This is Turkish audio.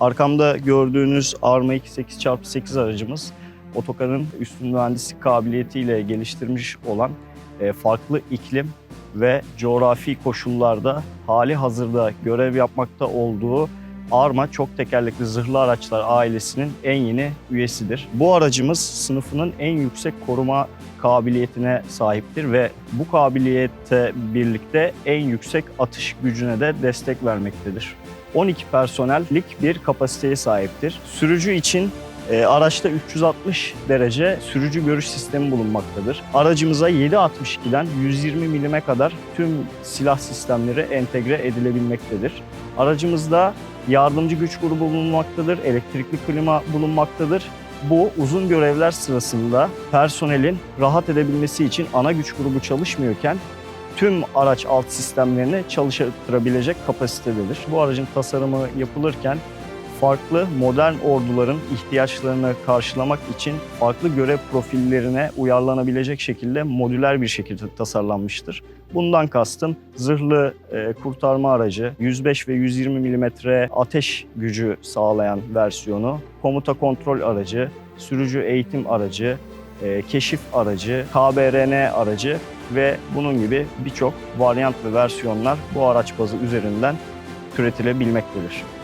Arkamda gördüğünüz Arma 8x8 aracımız otokarın üstün mühendislik kabiliyetiyle geliştirmiş olan e, farklı iklim ve coğrafi koşullarda hali hazırda görev yapmakta olduğu Arma çok tekerlekli zırhlı araçlar ailesinin en yeni üyesidir. Bu aracımız sınıfının en yüksek koruma kabiliyetine sahiptir ve bu kabiliyette birlikte en yüksek atış gücüne de destek vermektedir. 12 personellik bir kapasiteye sahiptir. Sürücü için e, araçta 360 derece sürücü görüş sistemi bulunmaktadır. Aracımıza 7.62'den 120 milime kadar tüm silah sistemleri entegre edilebilmektedir. Aracımızda yardımcı güç grubu bulunmaktadır, elektrikli klima bulunmaktadır. Bu uzun görevler sırasında personelin rahat edebilmesi için ana güç grubu çalışmıyorken tüm araç alt sistemlerini çalıştırabilecek kapasitededir. Bu aracın tasarımı yapılırken farklı modern orduların ihtiyaçlarını karşılamak için farklı görev profillerine uyarlanabilecek şekilde modüler bir şekilde tasarlanmıştır. Bundan kastım zırhlı e, kurtarma aracı, 105 ve 120 milimetre ateş gücü sağlayan versiyonu, komuta kontrol aracı, sürücü eğitim aracı, e, keşif aracı, KBRN aracı ve bunun gibi birçok varyant ve versiyonlar bu araç bazı üzerinden türetilebilmektedir.